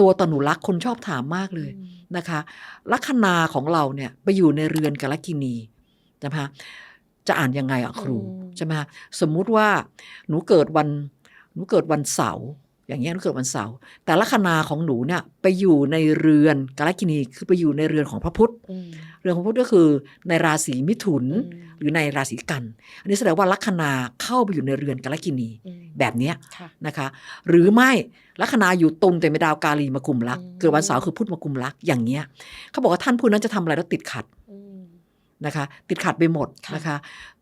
ตัวตนุรักษ์คนชอบถามมากเลยอืมนะคะ ลัคนาของเราเนี่ยไปอยู่ในเรือนกาลกินีนะคะจะอ่านยังไงอะครูใช่ไหมคะสมมุติว่าหนูเกิดวันหนูเกิดวันเสาร์ อย่างเงี้ยหนูเกิดวันเสาร์แต่ลัคนาของหนูเนี่ยไปอยู่ในเรือนกาลกินีคือไปอยู่ในเรือนของพระพุธอืมเรือนของพระพุธก็คือในราศีมิถุนอืมหรือในราศีกัน อันนี้แสดงว่าลัคนาเข้าไปอยู่ในเรือนกาลกินีอืมแบบเนี้ยค่ะนะคะ หรือไม่ลัคนาอยู่ตุลแต่ไม่ดาวกาลีมากุมรักอืมเกิดวันเสาร์คือพุธมากุมรักอย่างเงี้ยเขาบอกว่าท่านผู้นั้นจะทำอะไรแล้วติดขัดอืมนะคะ ติดขัดไปหมดค่ะนะคะ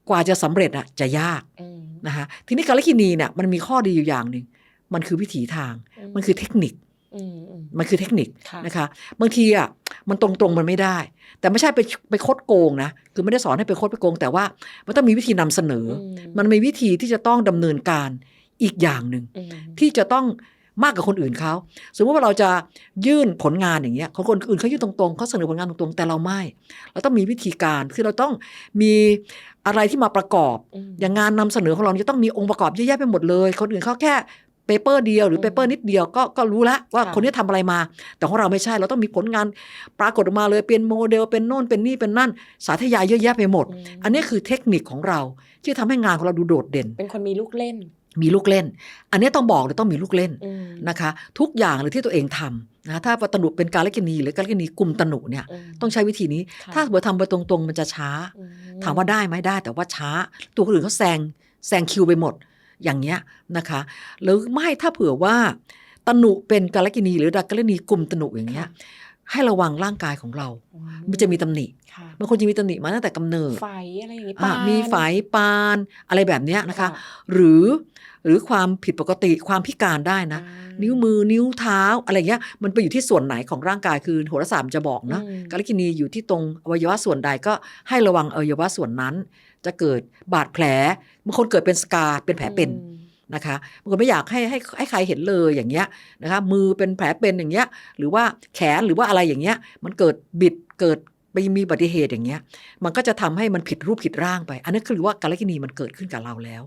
กว่าจะสำเร็จอะจะยากอืมนะคะทีนี้กาลกินีเนี่ยมันมีข้อดีอยู่อย่างหนึ่ง มันคือวิถีทาง มันคือเทคนิคอืมอืมมันคือเทคนิคค่ะนะคะ บางทีอะมันตรงๆมันไม่ได้ แต่ไม่ใช่ไปไปคดโกงนะ คือไม่ได้สอนให้ไปคดไปโกง แต่ว่ามันต้องมีวิธีนำเสนอออืมมันมีวิธีที่จะต้องดำเนินการอีกอย่างหนึ่งอืมที่จะต้องมากกว่าคนอื่นเขาสมมติว่าเราจะยื่นผลงานอย่างเงี้ยคนคนอื่นเขายื่นตรงๆเขาเสนอผลงานตรงๆ แต่เราไม่ เราต้องมีวิธีการคือเราต้องมีอะไรที่มาประกอบอืมอย่างงานนำเสนอของเราจะต้องมีองค์ประกอบเยอะแยะไปหมดเลย คนอื่นเขาแค่ เปเปอร์เดียวหรืออืมเปเปอร์นิดเดียวก็ก็รู้แล้วว่าค่ะคนนี้ทำอะไรมา แต่ของเราไม่ใช่เราต้องมีผลงานปรากฏออกมาเลยเป็นโมเดลเป็นโน่นเป็นนี่เป็นนั่น สาธยายเยอะแยะไปหมดอืมอันนี้คือเทคนิคของเรา ที่ทำให้งานของเราดูโดดเด่น เป็นคนมีลูกเล่น มีลูกเล่น อันนี้ต้องบอกเลยต้องมีลูกเล่นอืมนะคะ ทุกอย่างเลยที่ตัวเองทำนะถ้าตนุเป็นการเลกินีหรือการเลกินีกลุ่มตนุเนี่ยอืมต้องใช้วิธีนี้ค่ะถ้าเบอทำไปตรงๆ มันจะช้าอืถามว่าได้ไหมได้ แต่ว่าช้า ตัวคนอื่นเขาแซงแซงคิวไปหมด อย่างเงี้ยนะคะหรือไม่ถ้าเผื่อว่าตนุเป็นการเลกินีหรือดักกาลนีกลุ่มตนุอย่างเงี้ยให้ระวังร่างกายของเราอืมันจะมีตำหนิค่ะ บางคนจะมีตำหนิมาตั้งแต่กำเนิดไฟอะไรอย่างงี้อะปานมีไฝปานอะไรแบบเนี้ยนะคะ หรือหรือความผิดปกติความพิการได้นะอ่านิ้วมือนิ้วเท้าอะไรเงี้ยมันไปอยู่ที่ส่วนไหนของร่างกายคือโหราศาสตร์มันจะบอกนะอืมกาลกินีอยู่ที่ตรงอวัยวะส่วนใดก็ให้ระวังอวัยวะส่วนนั้น จะเกิดบาดแผลบางคนเกิดเป็นสกาเป็นแผลเป็นอืมนะคะบางคนไม่อยากให้ให้ให้ใครเห็นเลยอย่างเงี้ยนะคะมือเป็นแผลเป็นอย่างเงี้ยหรือว่าแขนหรือว่าอะไรอย่างเงี้ยมันเกิดบิดเกิด ไปมีอุบัติเหตุอย่างเงี้ย มันก็จะทำให้มันผิดรูปผิดร่างไป อันนั้นคือว่ากาลกินีมันเกิดขึ้นกับเราแล้ว